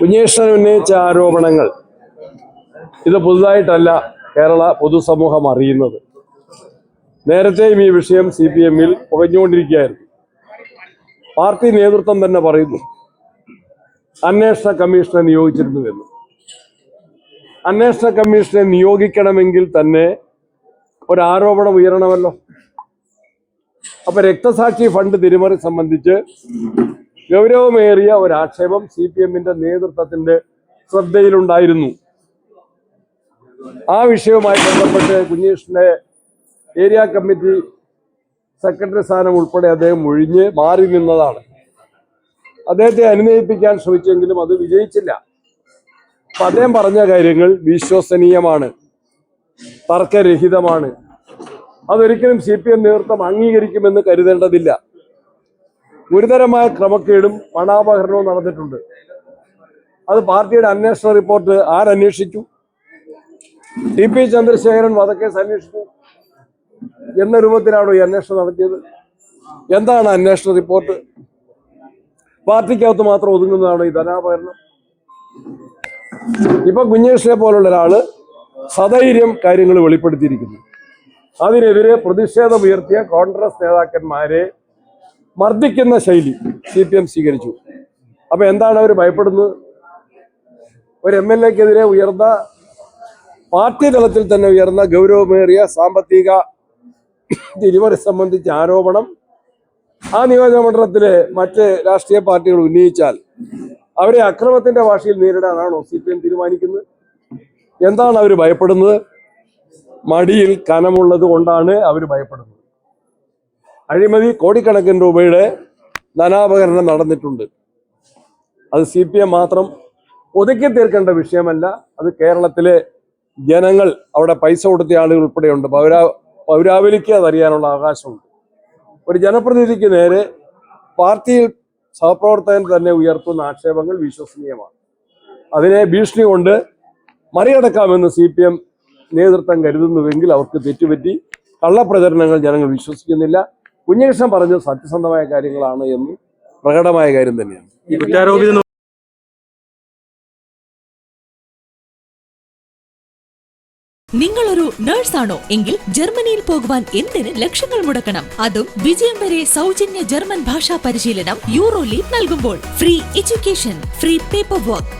കുഞ്ഞേഷ്ണൻ ഉന്നയിച്ച ആരോപണങ്ങൾ ഇത് പുതുതായിട്ടല്ല കേരള പൊതുസമൂഹം അറിയുന്നത്. നേരത്തെയും ഈ വിഷയം സി പി എമ്മിൽ പുകഞ്ഞുകൊണ്ടിരിക്കുകയായിരുന്നു. പാർട്ടി നേതൃത്വം തന്നെ പറയുന്നു അന്വേഷണ കമ്മീഷനെ നിയോഗിച്ചിരുന്നു എന്ന് അന്വേഷണ കമ്മീഷനെ നിയോഗിക്കണമെങ്കിൽ തന്നെ ഒരാരോപണം ഉയരണമല്ലോ. അപ്പൊ രക്തസാക്ഷി ഫണ്ട് തിരിമറി സംബന്ധിച്ച് ഗൗരവമേറിയ ഒരാക്ഷേപം സി പി എമ്മിന്റെ നേതൃത്വത്തിന്റെ ശ്രദ്ധയിലുണ്ടായിരുന്നു. ആ വിഷയവുമായി ബന്ധപ്പെട്ട് കുഞ്ഞീഷിന്റെ ഏരിയ കമ്മിറ്റി സെക്രട്ടറി സ്ഥാനം ഉൾപ്പെടെ അദ്ദേഹം ഒഴിഞ്ഞ് മാറി നിന്നതാണ്. അദ്ദേഹത്തെ അനുനയിപ്പിക്കാൻ ശ്രമിച്ചെങ്കിലും അത് വിജയിച്ചില്ല. അപ്പൊ അദ്ദേഹം പറഞ്ഞ കാര്യങ്ങൾ വിശ്വസനീയമാണ്. തർക്കരഹിതമാണ്. അതൊരിക്കലും സി പി എം നേതൃത്വം അംഗീകരിക്കുമെന്ന് കരുതേണ്ടതില്ല. ഗുരുതരമായ ക്രമക്കേടും പണാപഹരണവും നടന്നിട്ടുണ്ട്. അത് പാർട്ടിയുടെ അന്വേഷണ റിപ്പോർട്ട് ആരന്വേഷിച്ചു ടി പി ചന്ദ്രശേഖരൻ വധക്കേസ് അന്വേഷിച്ചു. എന്ന രൂപത്തിലാണോ ഈ അന്വേഷണം നടത്തിയത്? എന്താണ് അന്വേഷണ റിപ്പോർട്ട്? പാർട്ടിക്കകത്ത് മാത്രം ഒതുങ്ങുന്നതാണ് ഈ ധനാപകരണം ഇപ്പൊ കുഞ്ഞേഷിനെ പോലുള്ള ഒരാൾ സധൈര്യം കാര്യങ്ങൾ വെളിപ്പെടുത്തിയിരിക്കുന്നു. അതിനെതിരെ പ്രതിഷേധമുയർത്തിയ കോൺഗ്രസ് നേതാക്കന്മാരെ മർദ്ദിക്കുന്ന ശൈലി സി പി എം സ്വീകരിച്ചു. അപ്പൊ എന്താണ് അവർ ഭയപ്പെടുന്നത്? ഒരു എം എൽ എക്കെതിരെ ഉയർന്ന പാർട്ടി തലത്തിൽ തന്നെ ഉയർന്ന ഗൗരവമേറിയ സാമ്പത്തിക തിരിമറി സംബന്ധിച്ച ആരോപണം ആ നിയോജക മണ്ഡലത്തിലെ മറ്റ് രാഷ്ട്രീയ പാർട്ടികൾ ഉന്നയിച്ചാൽ അവരെ അക്രമത്തിന്റെ ഭാഷയിൽ നേരിടാനാണോ സി പി എം തീരുമാനിക്കുന്നത്? എന്താണ് അവർ ഭയപ്പെടുന്നത്? മടിയിൽ കനമുള്ളത് കൊണ്ടാണ് അവർ ഭയപ്പെടുന്നത്. അഴിമതി കോടിക്കണക്കിന് രൂപയുടെ ധനാപകരണം നടന്നിട്ടുണ്ട്. അത് സി പി എം മാത്രം ഒതുക്കി തീർക്കേണ്ട വിഷയമല്ല. അത് കേരളത്തിലെ ജനങ്ങൾ അവിടെ പൈസ കൊടുത്ത ആളുകൾ ഉൾപ്പെടെയുണ്ട്. പൗരാ പൗരാവലിക്ക് അതറിയാനുള്ള അവകാശമുണ്ട്. ഒരു ജനപ്രതിനിധിക്ക് നേരെ പാർട്ടിയിൽ സഹപ്രവർത്തകൻ തന്നെ ഉയർത്തുന്ന ആക്ഷേപങ്ങൾ വിശ്വസനീയമാണ്. അതിനെ ഭീഷണി കൊണ്ട് മറികടക്കാമെന്ന് സി പി എം നേതൃത്വം കരുതുന്നുവെങ്കിൽ അവർക്ക് തെറ്റുപറ്റി കള്ളപ്രചരണങ്ങൾ ജനങ്ങൾ വിശ്വസിക്കുന്നില്ല. കുഞ്ഞകൃഷ്ണൻ പറഞ്ഞു സത്യസന്ധമായ കാര്യങ്ങളാണ് എന്ന് പ്രകടമായ കാര്യം തന്നെയാണ്. കുറ്റാരോപിത നിങ്ങളൊരു നേഴ്സാണോ എങ്കിൽ ജർമ്മനിയിൽ പോകുവാൻ എന്തിന് ലക്ഷങ്ങൾ മുടക്കണം? അതും വിജയം വരെ സൗജന്യ ജർമ്മൻ ഭാഷാ പരിശീലനം യൂറോ ലീഗ് നൽകുമ്പോൾ. Free education free paperwork